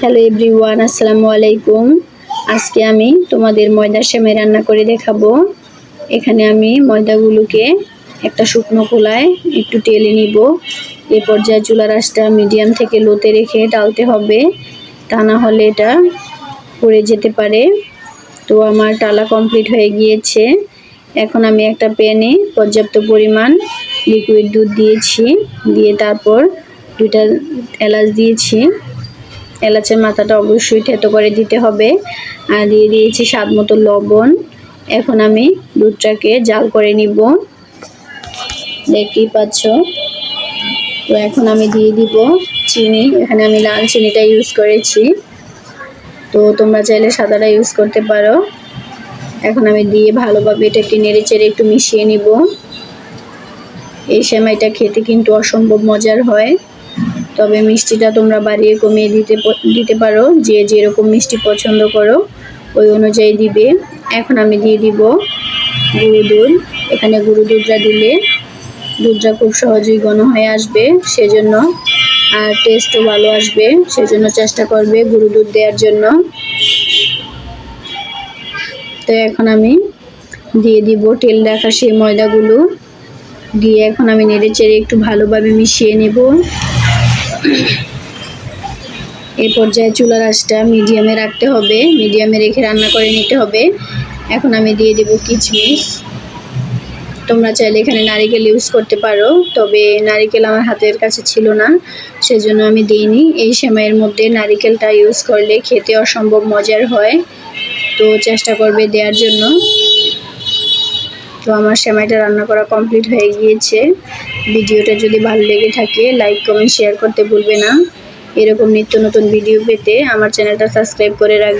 Hello everyone আসসালামু আলাইকুম। আজকে আমি তোমাদের ময়দার সেমাই রান্না করে দেখাবো। এখানে আমি ময়দাগুলোকে একটা শুকনো খোলায় একটু টেলে নিব। এ পর্যায়ে চুলার আঁচটা মিডিয়াম থেকে লোতে রেখে ডালতে হবে। তা না হলে এটা পড়ে যেতে পারে। তো আমার টালা কমপ্লিট হয়ে গিয়েছে। এখন আমি একটা প্যানে পর্যাপ্ত পরিমাণ লিকুইড দুধ দিয়েছি। দিয়ে তারপর দুইটা এলাচ দিয়েছি। এলাচের মাথাটা অবশ্যই থেতো করে দিতে হবে। আর দিয়ে দিয়েছি স্বাদ মতো লবণ। এখন আমি দুধটাকে জাল করে নিব। দেখতেই পাচ্ছ? তো এখন আমি দিয়ে দিব চিনি। এখানে আমি লাল চিনিটা ইউজ করেছি। তো তোমরা চাইলে সাদাটা ইউজ করতে পারো। এখন আমি দিয়ে ভালোভাবে এটাকে নেড়ে চেড়ে একটু মিশিয়ে নিব। এই সেমাইটা খেতে কিন্তু অসম্ভব মজার হয়। তবে মিষ্টিটা তোমরা বাড়িয়ে কমিয়ে দিতে দিতে পারো। যে যেরকম মিষ্টি পছন্দ করো, ওই অনুযায়ী দিবে। এখন আমি দিয়ে দিব গুঁড়ো দুধ। এখানে গুঁড়ো দুধটা দিলে দুধটা খুব সহজেই ঘন হয়ে আসবে, সেজন্য আর টেস্টও ভালো আসবে, সেজন্য চেষ্টা করবে গুঁড়ো দুধ দেওয়ার জন্য। তো এখন আমি দিয়ে দিব তেল রাখা সেই ময়দাগুলো। দিয়ে এখন আমি নেড়ে চেড়ে একটু ভালোভাবে মিশিয়ে নেব। এই পর্যায়ে চুলার আঁচটা মিডিয়ামে রাখতে হবে। মিডিয়ামে রেখে রান্না করে নিতে হবে। এখন আমি দিয়ে দেব কিচমিচ। তোমরা চাইলে এখানে নারিকেল ইউজ করতে পারো, তবে নারিকেল আমার হাতের কাছে ছিল না, সেজন্য আমি দিইনি। এই সময়ের মধ্যে নারিকেলটা ইউজ করলে খেতে অসম্ভব মজার হয়। তো চেষ্টা করবে দেওয়ার জন্য। তো আমার সেমাইটা রান্না করা কমপ্লিট হয়ে গিয়েছে। ভিডিওটা যদি ভালো লেগে থাকে লাইক কমেন্ট শেয়ার করতে ভুলবে না। এরকম নিত্য নতুন ভিডিও পেতে আমার চ্যানেলটা সাবস্ক্রাইব করে রাখবে